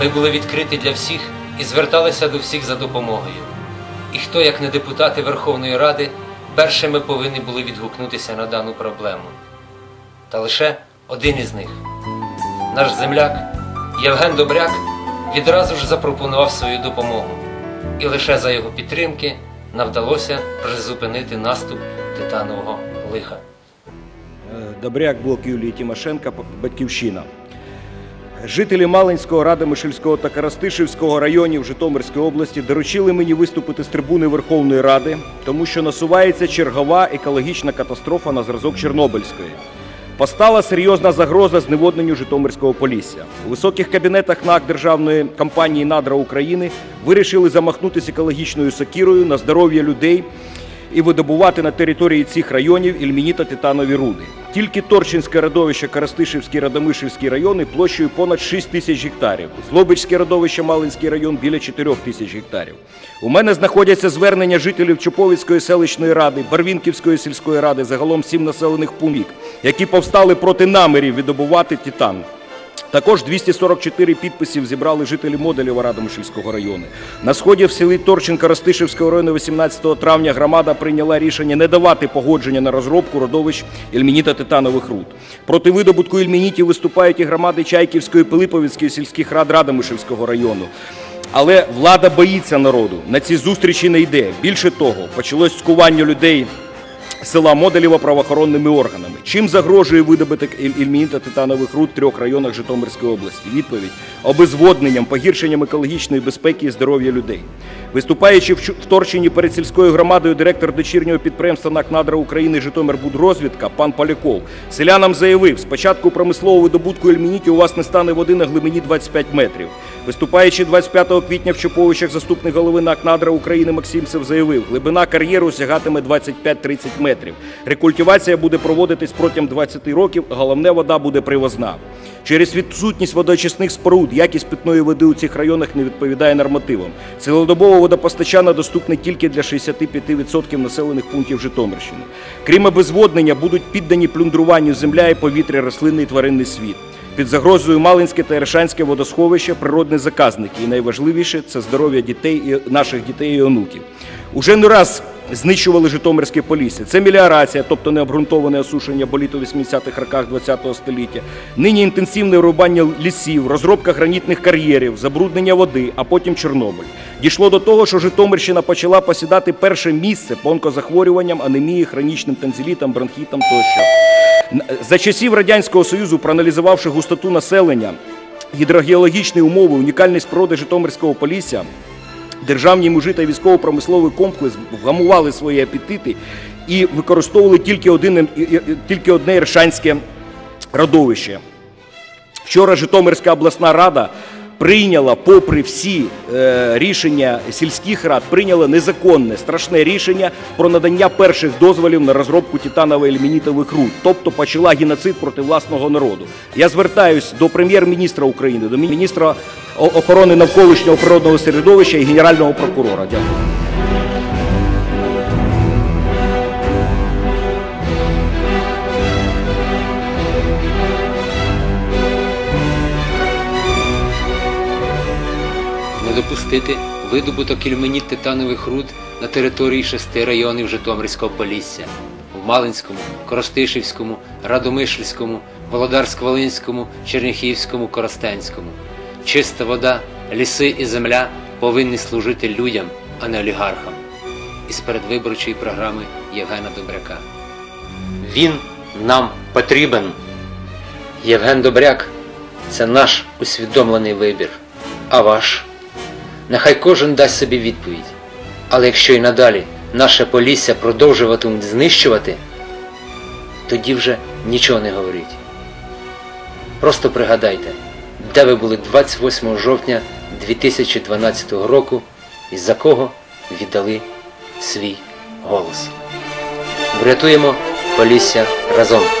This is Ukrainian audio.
Ми були відкриті для всіх і зверталися до всіх за допомогою. І хто, як не депутати Верховної Ради, першими повинні були відгукнутися на дану проблему. Та лише один із них, наш земляк Євген Добряк, відразу ж запропонував свою допомогу. І лише за його підтримки нам вдалося призупинити наступ титанового лиха. Е, Добряк блок Юлії Тимошенка, Батьківщина. Жителі Малинського, Радомишльського та Карастишівського районів Житомирської області доручили мені виступити з трибуни Верховної Ради, тому що насувається чергова екологічна катастрофа на зразок Чорнобильської. Постала серйозна загроза зневодненню Житомирського полісся. У високих кабінетах НАК державної компанії Надра України вирішили замахнутися екологічною сокірою на здоров'я людей і видобувати на території цих районів ільміні та титанові руди. Тільки Торчинське родовище, Карастишівський, Радомишльський райони площею понад 6 тисяч гектарів. Злобичське родовище, Малинський район біля 4 тисяч гектарів. У мене знаходяться звернення жителів Чуповицької селищної ради, Барвінківської сільської ради, загалом сім населених пунктів, які повстали проти намірів видобувати титан. Також 244 підписів зібрали жителі Моделєва Радомишльського району. На сході в селі Торченка Ростишівського району 18 травня громада прийняла рішення не давати погодження на розробку родовищ ільмініта титанових руд. Проти видобутку ільмінітів виступають і громади Чайківської, Пилиповицької сільських рад Радомишльського району. Але влада боїться народу. На ці зустрічі не йде. Більше того, почалось скування людей села Моделєва правоохоронними органами. Чим загрожує видобиток іль- титанових руд в трьох районах Житомирської області? Відповідь обезводненням, погіршенням екологічної безпеки і здоров'я людей. Виступаючи в Торчині перед сільською громадою, директор дочірнього підприємства НАК «Надра України Житомирбудрозвідка пан Поляков селянам заявив, спочатку промислового видобутку ільмінітів у вас не стане води на глибині 25 метрів. Виступаючи 25 квітня в Чоповичах, заступник голови НАК «Надра України Максимцев заявив, глибина кар'єру сягатиме 25-30 метрів. Рекультивація буде проводитись протягом 20 років, головне вода буде привозна. Через відсутність водоочисних споруд якість питної води у цих районах не відповідає нормативам. Цілодобове водопостачання доступне тільки для 65% населених пунктів Житомирщини. Крім обезводнення, будуть піддані плюндруванню земля і повітря, рослинний і тваринний світ. Під загрозою Малинське та Ерешанське водосховище природні заказники. І найважливіше це здоров'я дітей наших дітей і онуків. Уже не раз знищували Житомирське полісся. Це меліорація, тобто необґрунтоване осушення боліт у 80-х роках ХХ століття. Нині інтенсивне вирубання лісів, розробка гранітних кар'єрів, забруднення води, а потім Чорнобиль. Дійшло до того, що Житомирщина почала посідати перше місце по онкозахворюванням, анемії, хронічним танзелітам, бронхітам тощо. За часів Радянського Союзу, проаналізувавши густоту населення, гідрогеологічні умови, унікальність природи Житомирського полісся, державні мужі та військово-промисловий комплекс вгамували свої апетити і використовували тільки, один, тільки одне іршанське родовище. Вчора Житомирська обласна рада прийняла, попри всі е, рішення сільських рад, прийняла незаконне, страшне рішення про надання перших дозволів на розробку титаново-ельмінітових руд, тобто почала геноцид проти власного народу. Я звертаюсь до прем'єр-міністра України, до міністра охорони навколишнього природного середовища і генерального прокурора. Дякую. Допустити видобуток ільменіт титанових руд на території шести районів Житомирського Полісся в Малинському, Коростишівському, Радомишльському, Володарськ-Волинському, Черніхівському, Коростенському. Чиста вода, ліси і земля повинні служити людям, а не олігархам. Із передвиборчої програми Євгена Добряка. Він нам потрібен. Євген Добряк це наш усвідомлений вибір. А ваш? Нехай кожен дасть собі відповідь. Але якщо і надалі наше полісся продовжуватимуть знищувати, тоді вже нічого не говоріть. Просто пригадайте, де ви були 28 жовтня 2012 року і за кого віддали свій голос. Врятуємо Полісся разом!